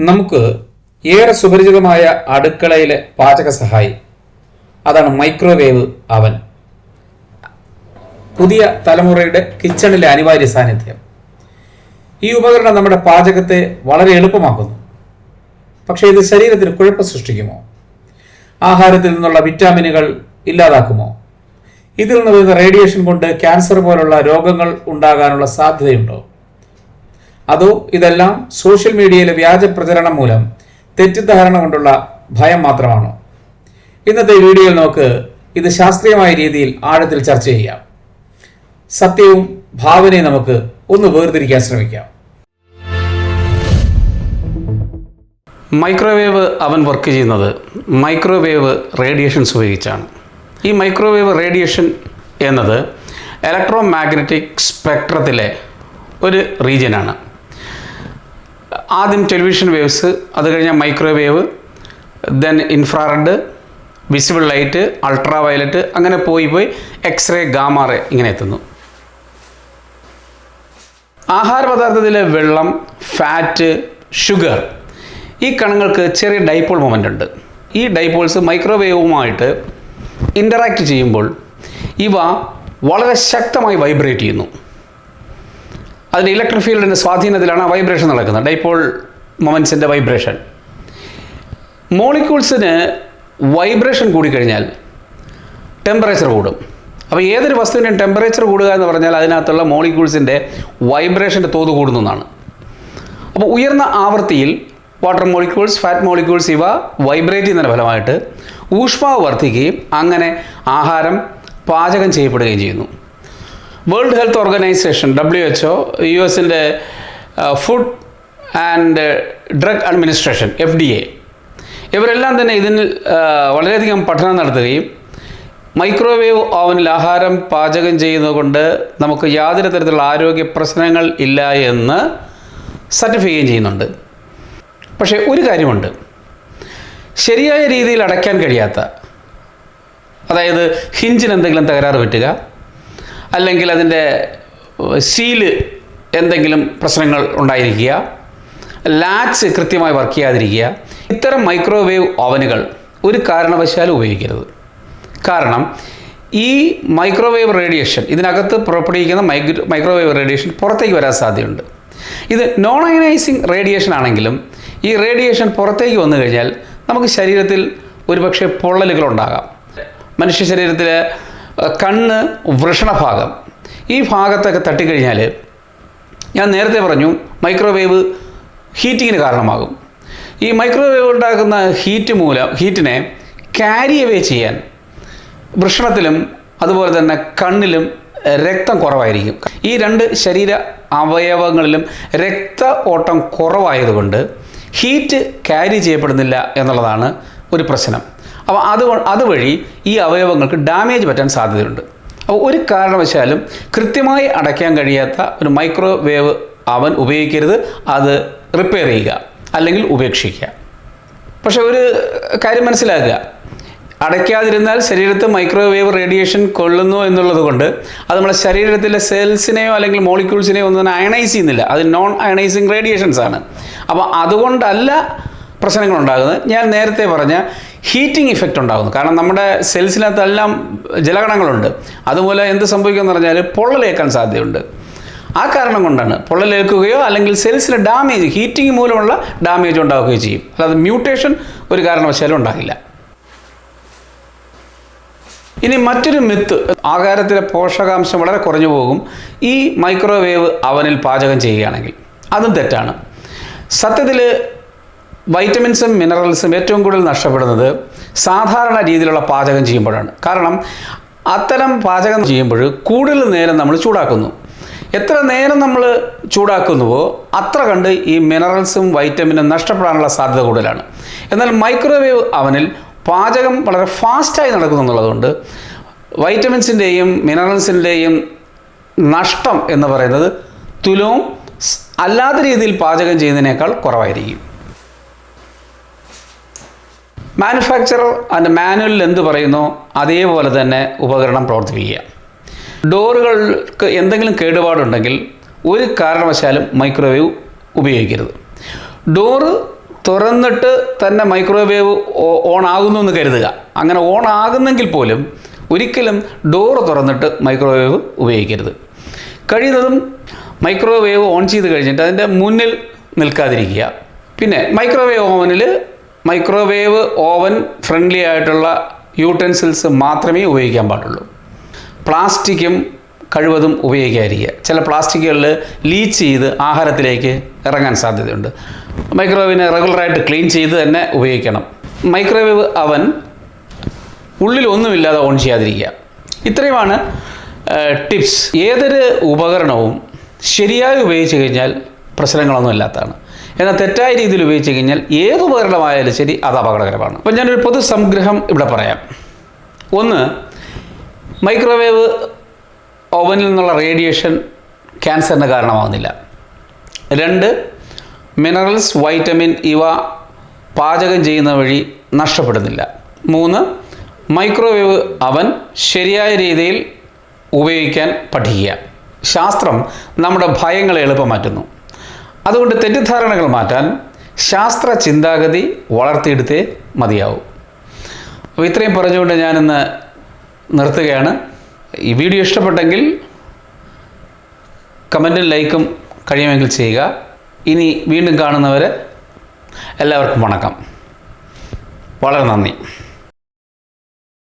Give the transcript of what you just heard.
നമുക്ക് ഏറെ സുപരിചിതമായ അടുക്കളയിലെ പാചക സഹായി. അതാണ് മൈക്രോവേവ് അവൻ പുതിയ തലമുറയുടെ കിച്ചണിലെ അനിവാര്യ സാന്നിധ്യം. ഈ ഉപകരണം നമ്മുടെ പാചകത്തെ വളരെ എളുപ്പമാക്കുന്നു. പക്ഷേ ഇത് ശരീരത്തിന് കുഴപ്പം സൃഷ്ടിക്കുമോ? ആഹാരത്തിൽ നിന്നുള്ള വിറ്റാമിനുകൾ ഇല്ലാതാക്കുമോ? ഇതിൽ നിന്ന് വരുന്ന റേഡിയേഷൻ കൊണ്ട് ക്യാൻസർ പോലുള്ള രോഗങ്ങൾ ഉണ്ടാകാനുള്ള സാധ്യതയുണ്ടോ? അതോ ഇതെല്ലാം സോഷ്യൽ മീഡിയയിലെ വ്യാജ പ്രചരണം മൂലം തെറ്റിദ്ധാരണ കൊണ്ടുള്ള ഭയം മാത്രമാണോ? ഇന്നത്തെ വീഡിയോയിൽ നമുക്ക് ഇത് ശാസ്ത്രീയമായ രീതിയിൽ ആഴത്തിൽ ചർച്ച ചെയ്യാം. സത്യവും ഭാവനയും നമുക്ക് ഒന്ന് വേർതിരിക്കാൻ ശ്രമിക്കാം. മൈക്രോവേവ് അവൻ വർക്ക് ചെയ്യുന്നത് മൈക്രോവേവ് റേഡിയേഷൻസ് ഉപയോഗിച്ചാണ്. ഈ മൈക്രോവേവ് റേഡിയേഷൻ എന്നത് ഇലക്ട്രോ മാഗ്നറ്റിക് സ്പെക്ട്രത്തിലെ ഒരു റീജിയനാണ്. ആദ്യം ടെലിവിഷൻ വേവ്സ് അത് കഴിഞ്ഞാൽ microwave then infrared visible light ultraviolet അങ്ങനെ പോയി പോയി എക്സ്റേ ഗാമാറേ ഇങ്ങനെ എത്തുന്നു. ആഹാര പദാർത്ഥത്തിലെ വെള്ളം ഫാറ്റ് ഷുഗർ ഈ കണങ്ങൾക്ക് ചെറിയ ഡൈപോൾ മൊമെന്റ് ഉണ്ട്. ഈ ഡൈപോൾസ് മൈക്രോവേവുമായിട്ട് ഇന്ററാക്റ്റ് ചെയ്യുമ്പോൾ ഇവ വളരെ ശക്തമായി വൈബ്രേറ്റ് ചെയ്യുന്നു. അതിന്റെ ഇലക്ട്രിക് ഫീൽഡിന്റെ സ്വാധീനത്തിലാണ് വൈബ്രേഷൻ നടക്കുന്നത്. ഡൈപോൾ മൊമെൻസിന്റെ വൈബ്രേഷൻ മോളിക്യൂൾസിന് വൈബ്രേഷൻ കൂടിക്കഴിഞ്ഞാൽ ടെമ്പറേച്ചർ കൂടും. അപ്പോൾ ഏതൊരു വസ്തുവിന്റെയും ടെമ്പറേച്ചർ കൂടുക എന്ന് പറഞ്ഞാൽ അതിനകത്തുള്ള മോളിക്യൂൾസിന്റെ വൈബ്രേഷന്റെ തോത് കൂടുന്നതാണ് അപ്പോൾ ഉയർന്ന ആവൃത്തിയിൽ വാട്ടർ മോളിക്യൂൾസ് ഫാറ്റ് മോളിക്യൂൾസ് ഇവ വൈബ്രേറ്റ് ചെയ്യുന്നതിന്റെ ഫലമായിട്ട് ഊഷ്മാവ് വർദ്ധിക്കുകയും അങ്ങനെ ആഹാരം പാചകം ചെയ്യപ്പെടുകയും ചെയ്യുന്നു. World health organization W H O U എസിന്റെ food and drug administration F D A ഇവരെല്ലാം തന്നെ ഇതിന് വളരെയധികം പഠനം നടത്തുകയും മൈക്രോവേവ് ഓവനിൽ ആഹാരം പാചകം ചെയ്യുന്നതുകൊണ്ട് നമുക്ക് യാതൊരു തരത്തിലുള്ള ആരോഗ്യ പ്രശ്നങ്ങൾ ഇല്ല എന്ന് സർട്ടിഫൈ ചെയ്യുന്നുണ്ട്. പക്ഷേ ഒരു കാര്യമുണ്ട്. ശരിയായ രീതിയിൽ അടയ്ക്കാൻ കഴിയാത്ത അതായത് ഹിഞ്ചിന് എന്തെങ്കിലും തകരാറ് പറ്റുക അല്ലെങ്കിൽ അതിന്റെ സീൽ എന്തെങ്കിലും പ്രശ്നങ്ങൾ ഉണ്ടായിരിക്കുക. ലാച്ച് കൃത്യമായി വർക്ക് ചെയ്യാതിരിക്കുക. ഇത്തരം മൈക്രോവേവ് ഓവനുകൾ ഒരു കാരണവശാലും ഉപയോഗിക്കരുത്. കാരണം ഈ മൈക്രോവേവ് റേഡിയേഷൻ ഇതിനകത്ത് പുറപ്പെടുവിക്കുന്ന മൈക്രോ മൈക്രോവേവ് റേഡിയേഷൻ പുറത്തേക്ക് വരാൻ സാധ്യതയുണ്ട്. ഇത് നോൺ അയനൈസിങ് റേഡിയേഷൻ ആണെങ്കിലും ഈ റേഡിയേഷൻ പുറത്തേക്ക് വന്നു കഴിഞ്ഞാൽ നമുക്ക് ശരീരത്തിൽ ഒരുപക്ഷെ പൊള്ളലുകൾ ഉണ്ടാകാം. മനുഷ്യ ശരീരത്തിലെ അഹ്, കണ്ണ് വൃഷണഭാഗം. ഈ ഭാഗത്തൊക്കെ തട്ടിക്കഴിഞ്ഞാൽ ഞാൻ നേരത്തെ പറഞ്ഞു മൈക്രോവേവ് ഹീറ്റിങ്ങിന് കാരണമാകും. ഈ മൈക്രോവേവ് ഉണ്ടാക്കുന്ന ഹീറ്റ് മൂലം ഹീറ്റിനെ ക്യാരി അവേ ചെയ്യാൻ വൃഷണത്തിലും അതുപോലെ തന്നെ കണ്ണിലും രക്തം കുറവായിരിക്കും. ഈ രണ്ട് ശരീര അവയവങ്ങളിലും രക്ത ഓട്ടം കുറവായതുകൊണ്ട് ഹീറ്റ് ക്യാരി ചെയ്യപ്പെടുന്നില്ല എന്നുള്ളതാണ് ഒരു പ്രശ്നം. അപ്പോൾ അത് അതുവഴി ഈ അവയവങ്ങൾക്ക് ഡാമേജ് പറ്റാൻ സാധ്യതയുണ്ട്. അപ്പോൾ ഒരു കാരണവശാലും കൃത്യമായി അടയ്ക്കാൻ കഴിയാത്ത ഒരു മൈക്രോവേവ് അവൻ ഉപയോഗിക്കരുത്. അത് റിപ്പയർ ചെയ്യുക അല്ലെങ്കിൽ ഉപേക്ഷിക്കുക. പക്ഷേ ഒരു കാര്യം മനസ്സിലാക്കുക. അടയ്ക്കാതിരുന്നാൽ ശരീരത്ത് മൈക്രോവേവ് റേഡിയേഷൻ കൊള്ളുന്നു എന്നുള്ളത് കൊണ്ട് അത് നമ്മുടെ ശരീരത്തിലെ സെൽസിനെയോ അല്ലെങ്കിൽ മോളിക്യൂൾസിനെയോ ഒന്നും അയണൈസ് ചെയ്യുന്നില്ല. അത് നോൺ അയണൈസിങ് റേഡിയേഷൻസ് ആണ്. അപ്പോൾ അതുകൊണ്ടല്ല പ്രശ്നങ്ങൾ ഉണ്ടാകുന്നത് ഞാൻ നേരത്തെ പറഞ്ഞ ഹീറ്റിംഗ് ഇഫക്റ്റ് ഉണ്ടാകുന്നു. കാരണം നമ്മുടെ സെൽസിനകത്തെല്ലാം ജലഗണങ്ങളുണ്ട് അതുപോലെ എന്ത് സംഭവിക്കുമെന്ന് പറഞ്ഞാൽ പൊള്ളലേക്കാൻ സാധ്യതയുണ്ട്. ആ കാരണം കൊണ്ടാണ് പൊള്ളലേൽക്കുകയോ അല്ലെങ്കിൽ സെൽസിന് ഡാമേജ് ഹീറ്റിംഗ് മൂലമുള്ള ഡാമേജ് ഉണ്ടാവുകയോ ചെയ്യും. അതായത് മ്യൂട്ടേഷൻ ഒരു കാരണവശാലും ഉണ്ടാകില്ല. ഇനി മറ്റൊരു മിത്ത് ആഹാരത്തിലെ പോഷകാംശം വളരെ കുറഞ്ഞു പോകും. ഈ മൈക്രോവേവ് അവനിൽ പാചകം ചെയ്യുകയാണെങ്കിൽ. അതും തെറ്റാണ്. സത്യത്തിൽ വൈറ്റമിൻസും മിനറൽസും ഏറ്റവും കൂടുതൽ നഷ്ടപ്പെടുന്നത് സാധാരണ രീതിയിലുള്ള പാചകം ചെയ്യുമ്പോഴാണ്. കാരണം അത്തരം പാചകം ചെയ്യുമ്പോൾ കൂടുതൽ നേരം നമ്മൾ ചൂടാക്കുന്നു. എത്ര നേരം നമ്മൾ ചൂടാക്കുന്നുവോ അത്ര കണ്ട് ഈ മിനറൽസും വൈറ്റമിനും നഷ്ടപ്പെടാനുള്ള സാധ്യത കൂടുതലാണ്. എന്നാൽ മൈക്രോവേവ് അവനിൽ പാചകം വളരെ ഫാസ്റ്റായി നടക്കുന്നു എന്നുള്ളതുകൊണ്ട് വൈറ്റമിൻസിന്റെയും മിനറൽസിന്റെയും നഷ്ടം എന്ന് പറയുന്നത് തുലവും അല്ലാത്ത രീതിയിൽ പാചകം ചെയ്യുന്നതിനേക്കാൾ കുറവായിരിക്കും. മാനുഫാക്ചറർ അതിന്റെ മാനുവലിൽ എന്ത് പറയുന്നു? അതേപോലെ തന്നെ ഉപകരണം പ്രവർത്തിപ്പിക്കുക. ഡോറുകൾക്ക് എന്തെങ്കിലും കേടുപാടുണ്ടെങ്കിൽ ഒരു കാരണവശാലും മൈക്രോവേവ് ഉപയോഗിക്കരുത്. ഡോറ് തുറന്നിട്ട് തന്നെ മൈക്രോവേവ് ഓൺ ആകുന്നു എന്ന് കരുതുക. അങ്ങനെ ഓൺ ആകുന്നെങ്കിൽ പോലും ഒരിക്കലും ഡോറ് തുറന്നിട്ട് മൈക്രോവേവ് ഉപയോഗിക്കരുത്. കഴിയുന്നതും മൈക്രോവേവ് ഓൺ ചെയ്ത് കഴിഞ്ഞിട്ട് അതിന്റെ മുന്നിൽ നിൽക്കാതിരിക്കുക. പിന്നെ മൈക്രോവേവ് ഓവനിൽ മൈക്രോവേവ് ഓവൻ ഫ്രണ്ട്ലി ആയിട്ടുള്ള യൂട്ടൻസിൽസ് മാത്രമേ ഉപയോഗിക്കാൻ പാടുള്ളൂ. പ്ലാസ്റ്റിക്കും കഴിവതും ഉപയോഗിക്കാതിരിക്കുക. ചില പ്ലാസ്റ്റിക്കുകളിൽ ലീച്ച് ചെയ്ത് ആഹാരത്തിലേക്ക് ഇറങ്ങാൻ സാധ്യതയുണ്ട്. മൈക്രോവേവിനെ റെഗുലറായിട്ട് ക്ലീൻ ചെയ്ത് തന്നെ ഉപയോഗിക്കണം. മൈക്രോവേവ് അവൻ ഉള്ളിൽ ഒന്നുമില്ലാതെ ഓൺ ചെയ്യാതിരിക്കുക. ഇത്രയുമാണ് ടിപ്സ്. ഏതൊരു ഉപകരണവും ശരിയായി ഉപയോഗിച്ച് കഴിഞ്ഞാൽ പ്രശ്നങ്ങളൊന്നും ഇല്ലാത്തതാണ്. എന്നാൽ തെറ്റായ രീതിയിൽ ഉപയോഗിച്ച് കഴിഞ്ഞാൽ ഏത് ഉപകരണമായാലും ശരി അത് അപകടകരമാണ്. അപ്പം ഞാനൊരു പൊതു സംഗ്രഹം ഇവിടെ പറയാം. ഒന്ന് മൈക്രോവേവ് ഓവനിൽ നിന്നുള്ള റേഡിയേഷൻ ക്യാൻസറിന് കാരണമാകുന്നില്ല രണ്ട് മിനറൽസ് വൈറ്റമിൻ ഇവ പാചകം ചെയ്യുന്ന വഴി നഷ്ടപ്പെടുന്നില്ല. മൂന്ന് മൈക്രോവേവ് അവൻ ശരിയായ രീതിയിൽ ഉപയോഗിക്കാൻ പഠിക്കുക. ശാസ്ത്രം നമ്മുടെ ഭയങ്ങളെ എളുപ്പമാറ്റുന്നു അതുകൊണ്ട് തെറ്റിദ്ധാരണകൾ മാറ്റാൻ ശാസ്ത്ര ചിന്താഗതി വളർത്തിയെടുത്തേ മതിയാവും. അപ്പോൾ ഇത്രയും പറഞ്ഞുകൊണ്ട് ഞാനിന്ന് നിർത്തുകയാണ്. ഈ വീഡിയോ ഇഷ്ടപ്പെട്ടെങ്കിൽ കമന്റും ലൈക്കും കഴിയുമെങ്കിൽ ചെയ്യുക. ഇനി വീണ്ടും കാണുന്നവരെ എല്ലാവർക്കും വണക്കം. വളരെ നന്ദി.